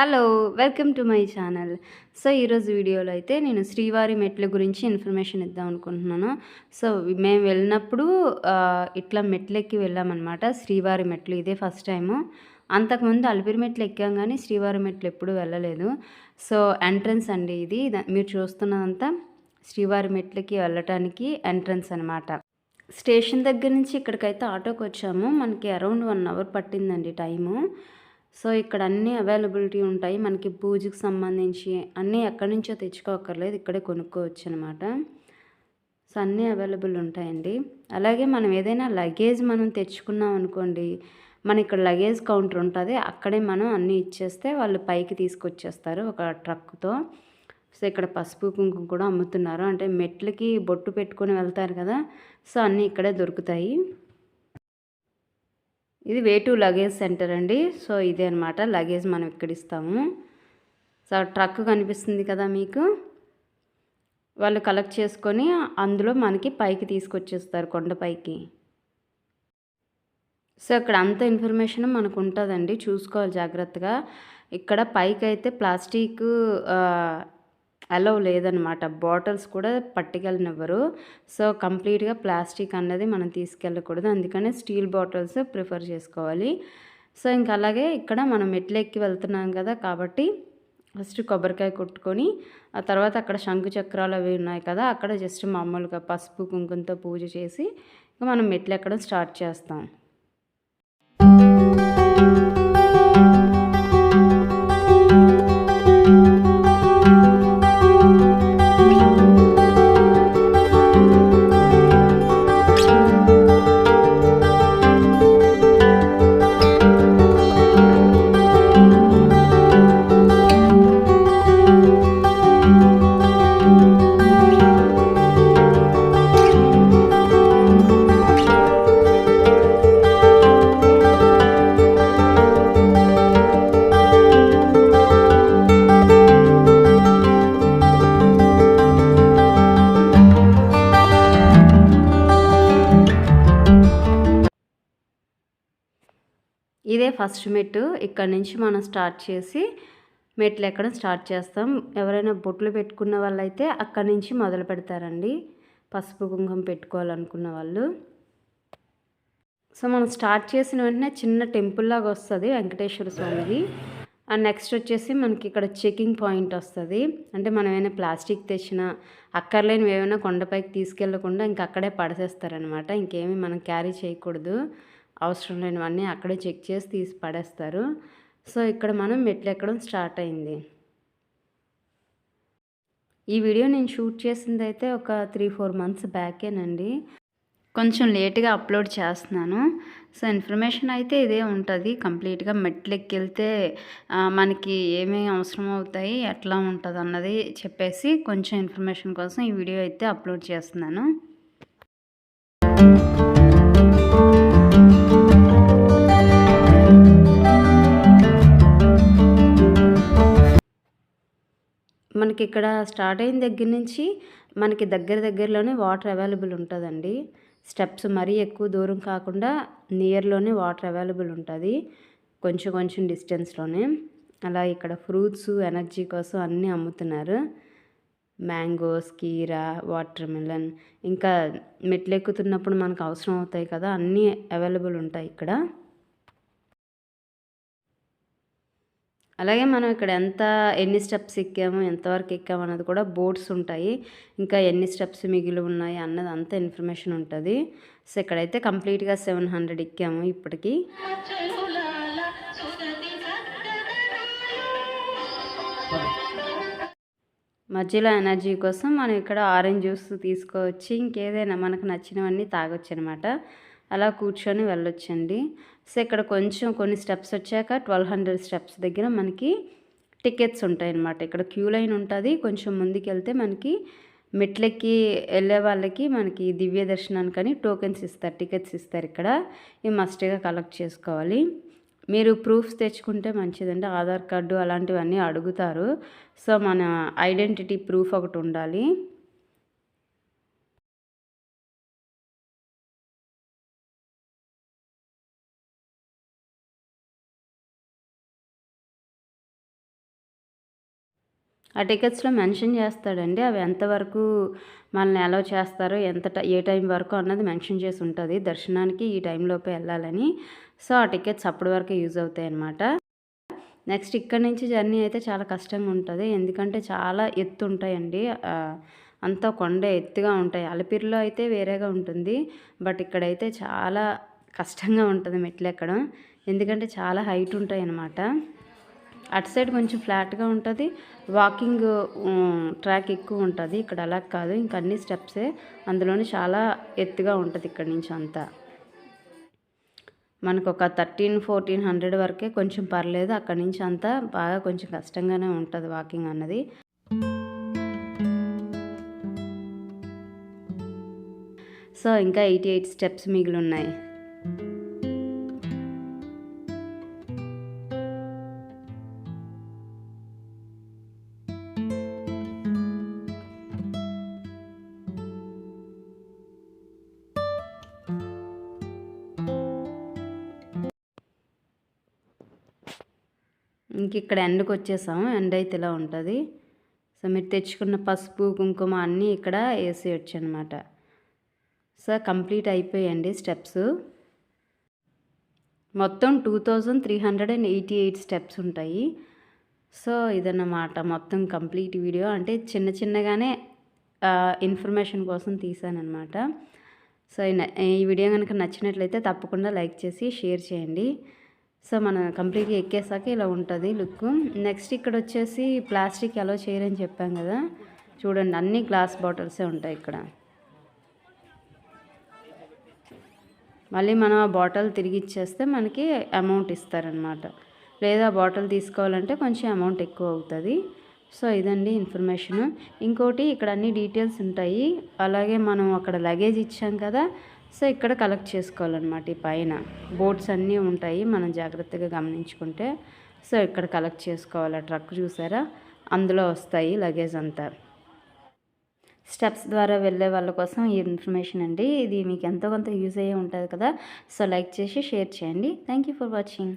Hello welcome to my channel. So ఈరోజు వీడియోలో అయితే నేను శ్రీవారి మెట్ల గురించి ఇన్ఫర్మేషన్ ఇద్దాం అనుకుంటున్నాను. సో మేము వెళ్ళినప్పుడు ఇట్లా మెట్లెక్కి వెళ్ళామన్నమాట. శ్రీవారి మెట్లు ఇదే ఫస్ట్ టైము. అంతకుముందు అలిపిరి మెట్లు ఎక్కాం కానీ శ్రీవారి మెట్లు ఎప్పుడు వెళ్ళలేదు. సో ఎంట్రన్స్ అండి ఇది. దా- మీరు చూస్తున్నదంతా శ్రీవారి మెట్లకి వెళ్ళటానికి ఎంట్రన్స్ అనమాట స్టేషన్ దగ్గర నుంచి ఇక్కడికైతే ఆటోకి వచ్చాము. మనకి అరౌండ్ వన్ అవర్ పట్టిందండి టైము. సో ఇక్కడ అన్నీ అవైలబిలిటీ ఉంటాయి. మనకి పూజకి సంబంధించి అన్నీ ఎక్కడి నుంచో తెచ్చుకోకర్లేదు ఇక్కడే కొనుక్కోవచ్చు అనమాట సో అన్నీ అవైలబుల్ ఉంటాయండి. అలాగే మనం ఏదైనా లగేజ్ మనం తెచ్చుకున్నాం అనుకోండి మన ఇక్కడ లగేజ్ కౌంటర్ ఉంటుంది. అక్కడే మనం అన్నీ ఇచ్చేస్తే వాళ్ళు పైకి తీసుకొచ్చేస్తారు ఒక ట్రక్తో. సో ఇక్కడ పసుపు కుంకుమ కూడా అమ్ముతున్నారు. అంటే మెట్లకి బొట్టు పెట్టుకొని వెళ్తారు కదా సో అన్నీ ఇక్కడే దొరుకుతాయి. ఇది వే టు లగేజ్ సెంటర్ అండి. సో ఇదే అనమాట లగేజ్ మనం ఇక్కడ ఇస్తాము. సో ట్రక్ కనిపిస్తుంది కదా మీకు. వాళ్ళు కలెక్ట్ చేసుకొని అందులో మనకి పైకి తీసుకొచ్చేస్తారు కొండపైకి సో ఇక్కడ అంత ఇన్ఫర్మేషన్ మనకు ఉంటుందండి. చూసుకోవాలి జాగ్రత్తగా. ఇక్కడ పైకి అయితే ప్లాస్టిక్ అలౌ లేదనమాట బాటిల్స్ కూడా పట్టుకెళ్ళనివ్వరు. సో కంప్లీట్గా ప్లాస్టిక్ అన్నది మనం తీసుకెళ్ళకూడదు. అందుకనే స్టీల్ బాటిల్స్ ప్రిఫర్ చేసుకోవాలి. సో ఇంకా అలాగే ఇక్కడ మనం మెట్లు ఎక్కి వెళ్తున్నాం కదా కాబట్టి ఫస్ట్ కొబ్బరికాయ కొట్టుకొని ఆ తర్వాత అక్కడ శంకు చక్రాలు అవి ఉన్నాయి కదా అక్కడ జస్ట్ మామూలుగా పసుపు కుంకుమతో పూజ చేసి ఇంకా మనం మెట్లు ఎక్కడం స్టార్ట్ చేస్తాం. ఫస్ట్ మెట్టు ఇక్కడ నుంచి మనం స్టార్ట్ చేసి మెట్లు ఎక్కడం స్టార్ట్ చేస్తాం. ఎవరైనా బొట్లు పెట్టుకున్న వాళ్ళైతే అక్కడి నుంచి మొదలు పెడతారండి. పసుపు కుంకుమ పెట్టుకోవాలనుకున్న వాళ్ళు. సో మనం స్టార్ట్ చేసిన వెంటనే చిన్న టెంపుల్ లాగా వస్తుంది వెంకటేశ్వర స్వామిది. అండ్ నెక్స్ట్ వచ్చేసి మనకి ఇక్కడ చెకింగ్ పాయింట్ వస్తుంది. అంటే మనం ఏమైనా ప్లాస్టిక్ తెచ్చినా అక్కర్లేనివి ఏమైనా కొండపైకి తీసుకెళ్ళకుండా ఇంక అక్కడే పడసేస్తారనమాట ఇంకేమీ మనం క్యారీ చేయకూడదు. అవసరం లేనివన్నీ అక్కడే చెక్ చేసి తీసి పడేస్తారు. సో ఇక్కడ మనం మెట్లు ఎక్కడం స్టార్ట్ అయింది. ఈ వీడియో నేను షూట్ చేసింది అయితే ఒక త్రీ ఫోర్ మంత్స్ బ్యాకేనండి. కొంచెం లేట్గా అప్లోడ్ చేస్తున్నాను. సో ఇన్ఫర్మేషన్ అయితే ఇదే ఉంటుంది. కంప్లీట్గా మెట్లు ఎక్కెళ్తే మనకి ఏమేమి అవసరం అవుతాయి ఎట్లా ఉంటుంది అన్నది చెప్పేసి కొంచెం ఇన్ఫర్మేషన్ కోసం ఈ వీడియో అయితే అప్లోడ్ చేస్తున్నాను. మనకి ఇక్కడ స్టార్ట్ అయిన దగ్గర నుంచి మనకి దగ్గర దగ్గరలోనే వాటర్ అవైలబుల్ ఉంటుందండి. స్టెప్స్ మరీ ఎక్కువ దూరం కాకుండా నియర్లోనే వాటర్ అవైలబుల్ ఉంటుంది. కొంచెం కొంచెం డిస్టెన్స్లోనే అలా ఇక్కడ ఫ్రూట్స్ ఎనర్జీ కోసం అన్నీ అమ్ముతున్నారు. మ్యాంగోస్ కీరా వాటర్ మిలన్ ఇంకా మెట్లు ఎక్కుతున్నప్పుడు మనకు అవసరం అవుతాయి కదా అన్నీ అవైలబుల్ ఉంటాయి ఇక్కడ. అలాగే మనం ఇక్కడ ఎంత ఎన్ని స్టెప్స్ ఎక్కాము ఎంతవరకు ఎక్కాము అన్నది కూడా బోర్డ్స్ ఉంటాయి. ఇంకా ఎన్ని స్టెప్స్ మిగిలి ఉన్నాయి అన్నది అంత ఇన్ఫర్మేషన్ ఉంటుంది. సో ఇక్కడైతే కంప్లీట్గా సెవెన్ హండ్రెడ్ ఎక్కాము ఇప్పటికి. మధ్యలో ఎనర్జీ కోసం మనం ఇక్కడ ఆరెంజ్ జ్యూస్ తీసుకోవచ్చు ఇంకేదైనా మనకు నచ్చినవన్నీ తాగొచ్చు అనమాట అలా కూర్చొని వెళ్ళొచ్చండి. సో ఇక్కడ కొంచెం కొన్ని స్టెప్స్ వచ్చాక ట్వెల్వ్ హండ్రెడ్ స్టెప్స్ దగ్గర మనకి టికెట్స్ ఉంటాయి అన్నమాట ఇక్కడ క్యూ లైన్ ఉంటుంది. కొంచెం ముందుకు వెళ్తే మనకి మెట్లెక్కి వెళ్ళే వాళ్ళకి మనకి దివ్య దర్శనానికని టోకెన్స్ ఇస్తారు టికెట్స్ ఇస్తారు ఇక్కడ. ఇవి మస్ట్గా కలెక్ట్ చేసుకోవాలి. మీరు ప్రూఫ్స్ తెచ్చుకుంటే మంచిదండి. ఆధార్ కార్డు అలాంటివన్నీ అడుగుతారు. సో మన ఐడెంటిటీ ప్రూఫ్ ఒకటి ఉండాలి. ఆ టికెట్స్లో మెన్షన్ చేస్తాడండి. అవి ఎంతవరకు మనల్ని అలౌ చేస్తారో ఎంత ఏ టైం వరకు అన్నది మెన్షన్ చేసి ఉంటుంది. దర్శనానికి ఈ టైంలోపే వెళ్ళాలని. సో ఆ టికెట్స్ అప్పటి వరకే యూజ్ అవుతాయి అన్నమాట. నెక్స్ట్ ఇక్కడ నుంచి జర్నీ అయితే చాలా కష్టంగా ఉంటుంది. ఎందుకంటే చాలా ఎత్తు ఉంటాయండి. అంతా కొండ ఎత్తుగా ఉంటాయి. అలిపిరిలో అయితే వేరేగా ఉంటుంది. బట్ ఇక్కడైతే చాలా కష్టంగా ఉంటుంది మెట్లు ఎక్కడం. ఎందుకంటే చాలా హైట్ ఉంటాయి అన్నమాట. అటు సైడ్ కొంచెం ఫ్లాట్గా ఉంటుంది. వాకింగ్ ట్రాక్ ఎక్కువ ఉంటుంది. ఇక్కడ అలా కాదు. ఇంక అన్ని స్టెప్సే. అందులోనే చాలా ఎత్తుగా ఉంటుంది ఇక్కడ నుంచి అంతా. మనకు ఒక థర్టీన్ ఫోర్టీన్ హండ్రెడ్ వరకే కొంచెం పర్లేదు. అక్కడి నుంచి అంతా బాగా కొంచెం కష్టంగానే ఉంటుంది వాకింగ్ అన్నది. సో ఇంకా ఎయిటీ ఎయిట్ స్టెప్స్ మిగిలి ఉన్నాయి. ఇంక ఇక్కడ ఎండకు వచ్చేసాము. ఎండ అయితే ఇలా ఉంటుంది. సో మీరు తెచ్చుకున్న పసుపు కుంకుమ అన్నీ ఇక్కడ వేసేయచ్చు అనమాట సో కంప్లీట్ అయిపోయాయండి స్టెప్స్. మొత్తం two thousand three hundred and eighty eight steps ఉంటాయి. సో ఇదన్నమాట మొత్తం కంప్లీట్ వీడియో. అంటే చిన్న చిన్నగానే ఇన్ఫర్మేషన్ కోసం తీసాను అనమాట సో ఈ వీడియో కనుక నచ్చినట్లయితే తప్పకుండా లైక్ చేసి షేర్ చేయండి. సో మనం కంప్లీట్గా ఎక్కేసాక ఇలా ఉంటుంది లుక్. నెక్స్ట్ ఇక్కడ వచ్చేసి ప్లాస్టిక్ అలో చేయరని చెప్పాం కదా. చూడండి అన్ని గ్లాస్ బాటిల్సే ఉంటాయి ఇక్కడ. మళ్ళీ మనం ఆ బాటిల్ తిరిగి ఇచ్చేస్తే మనకి అమౌంట్ ఇస్తారనమాట. లేదా బాటిల్ తీసుకోవాలంటే కొంచెం అమౌంట్ ఎక్కువ అవుతుంది. సో ఇదండి ఇన్ఫర్మేషన్. ఇంకోటి ఇక్కడ అన్ని డీటెయిల్స్ ఉంటాయి. అలాగే మనం అక్కడ లగేజ్ ఇచ్చాం కదా సో ఇక్కడ కలెక్ట్ చేసుకోవాలన్నమాట ఈ పైన. బోట్స్ అన్నీ ఉంటాయి మనం జాగ్రత్తగా గమనించుకుంటే. సో ఇక్కడ కలెక్ట్ చేసుకోవాలి ట్రక్ చూసారా? అందులో వస్తాయి లగేజ్ అంతా. స్టెప్స్ ద్వారా వెళ్ళే వాళ్ళ కోసం ఈ ఇన్ఫర్మేషన్ అండి. ఇది మీకు ఎంతో కొంత యూజ్ అయ్యే ఉంటుంది కదా. సో లైక్ చేసి షేర్ చేయండి. Thank you for watching